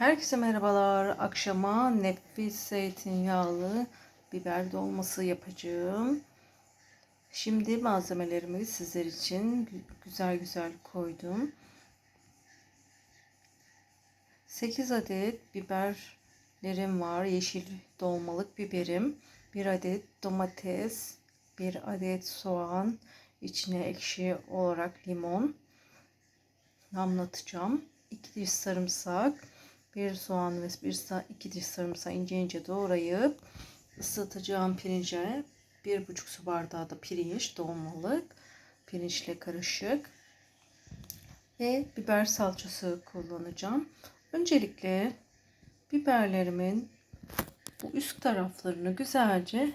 Herkese merhabalar. Akşama nefis zeytinyağlı biber dolması yapacağım. Şimdi malzemelerimi sizler için güzel güzel koydum. 8 adet biberlerim var. Yeşil dolmalık biberim. 1 adet domates, 1 adet soğan, içine ekşi olarak limon damlatacağım. 2 diş sarımsak, bir soğan ve bir iki diş sarımsağı ince ince doğrayıp ısıtacağım pirince bir buçuk su bardağı da pirinç dolmalık pirinçle karışık ve biber salçası kullanacağım. Öncelikle biberlerimin bu üst taraflarını güzelce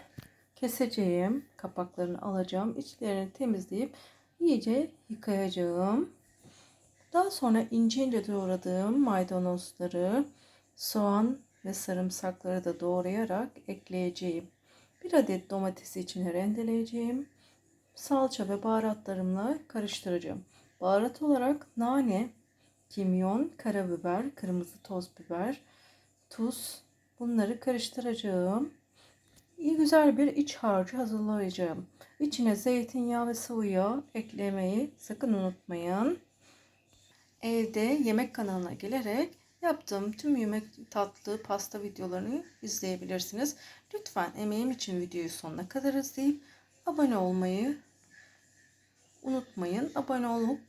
keseceğim. Kapaklarını alacağım. İçlerini temizleyip iyice yıkayacağım. Daha sonra ince ince doğradığım maydanozları, soğan ve sarımsakları da doğrayarak ekleyeceğim. Bir adet domatesi içine rendeleyeceğim. Salça ve baharatlarımla karıştıracağım. Baharat olarak nane, kimyon, karabiber, kırmızı toz biber, tuz bunları karıştıracağım. İyi güzel bir iç harcı hazırlayacağım. İçine zeytinyağı ve sıvı yağ eklemeyi sakın unutmayın evde yemek kanalına gelerek yaptığım tüm yemek tatlı pasta videolarını izleyebilirsiniz. Lütfen emeğim için videoyu sonuna kadar izleyip abone olmayı unutmayın. Abone olup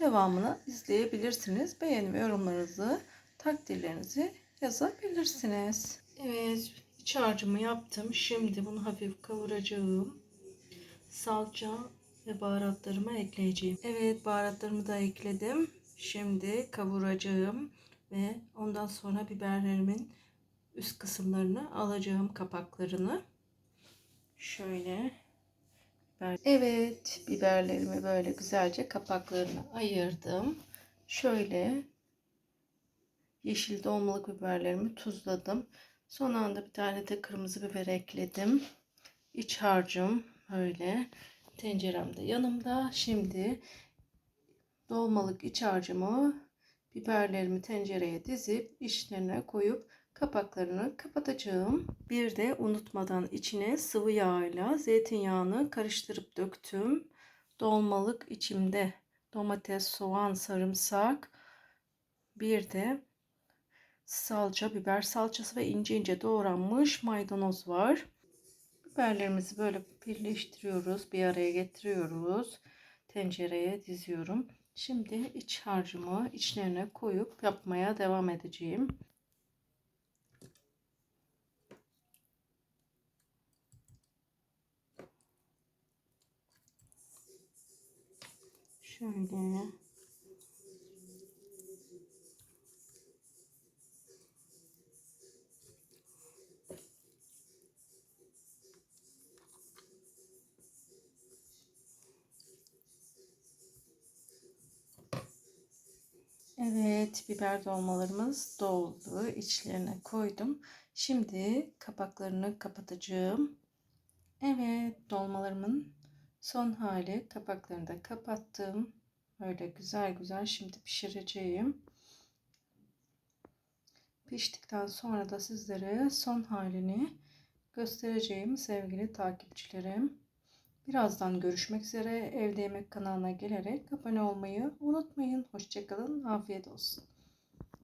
devamını izleyebilirsiniz. Beğeni ve yorumlarınızı, takdirlerinizi yazabilirsiniz. Evet, iç harcımı yaptım. Şimdi bunu hafif kavuracağım. Salça ve baharatlarımı ekleyeceğim. Evet, baharatlarımı da ekledim. Şimdi kavuracağım ve ondan sonra biberlerimin üst kısımlarını alacağım kapaklarını. Şöyle. Evet, biberlerimi böyle güzelce kapaklarını ayırdım. Şöyle yeşil dolmalık biberlerimi tuzladım. Son anda bir tane de kırmızı biber ekledim. İç harcım böyle tenceremde yanımda. Şimdi dolmalık iç harcımı biberlerimi tencereye dizip içlerine koyup kapaklarını kapatacağım. Bir de unutmadan içine sıvı yağ ile zeytinyağını karıştırıp döktüm. Dolmalık içimde domates, soğan, sarımsak, bir de salça, biber salçası ve ince ince doğranmış maydanoz var. Biberlerimizi böyle birleştiriyoruz, bir araya getiriyoruz. Tencereye diziyorum. Şimdi iç harcımı içlerine koyup yapmaya devam edeceğim. Şöyle Evet, biber dolmalarımız doldu. İçlerine koydum. Şimdi kapaklarını kapatacağım. Evet, dolmalarımın son hali. Kapaklarını da kapattım. Böyle güzel güzel şimdi pişireceğim. Piştikten sonra da sizlere son halini göstereceğim sevgili takipçilerim. Birazdan görüşmek üzere. Evde Yemek kanalına gelerek abone olmayı unutmayın. Hoşçakalın. Afiyet olsun.